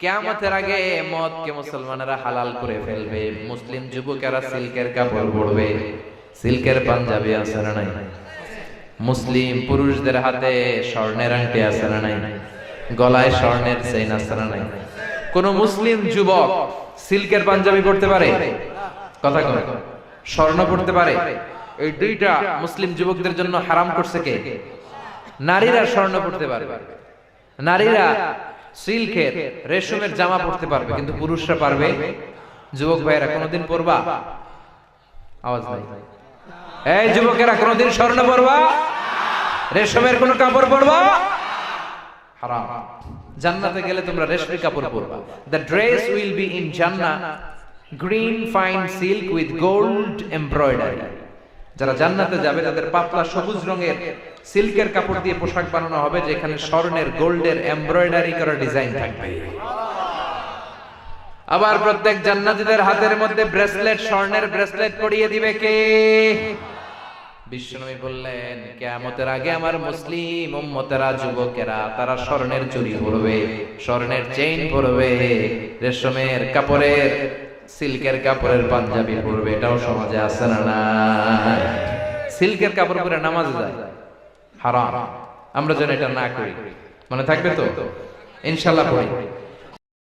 কিয়ামতের আগে মুসলমানেরা হালাল করে ফেলবে। মুসলিম যুবকেরা সিল্কের কাপড় পরবে। সিল্কের পাঞ্জাবি নাই? মুসলিম পুরুষদের হাতে স্বর্ণের আংটি নাই? গলায় স্বর্ণের চেইন নাই? কোন মুসলিম যুবক সিল্কের পাঞ্জাবি পরতে পারে? কথা কয়। স্বর্ণ পড়তে পারে? এই দুইটা মুসলিম যুবকদের জন্য হারাম করছে কে? নারীরা স্বর্ণ পড়তে পারবে। নারীরা সিল্কের রেশমের জামা পড়তে পারবে কিন্তু পুরুষরা পারবে? যুবক ভাইয়েরা কোনোদিন পরবা? আওয়াজ নাই। এই যুবকেরা কোনোদিন স্বর্ণ পরবা? রেশমের কোন কাপড় পরবা? হারাম। জান্নাতে গেলে তোমরা রেশমি কাপড় পরবা। The dress will be in Jannah green fine silk with gold embroidery যারা জান্নাতে যাবে, তাদের পাতলা সবুজ রঙের সিল্কের কাপড় দিয়ে পোশাক বানানো হবে, যেখানে স্বর্ণের, গোল্ডের, এমব্রয়ডারি করা ডিজাইন থাকবে। আবার প্রত্যেক জান্নাতীদের হাতের মধ্যে ব্রেসলেট, স্বর্ণের ব্রেসলেট পরিয়ে দিবে কে? বিশ্বনবী বললেন, কেয়ামতের আগে আমার মুসলিম উম্মতেরা, যুবকেরা, তারা স্বর্ণের চুরি পরবে, স্বর্ণের চেইন পরবে, রেশমের, কাপড়ের সিল্কের কাপড়ের পাঞ্জাবি পরবে, এটাও সমাজে আছে না না সিল্কের কাপড় পরে নামাজ যায়? আমরা যেন এটা না করি। মানে থাকবে তো? ইনশাল্লাহ পড়ি।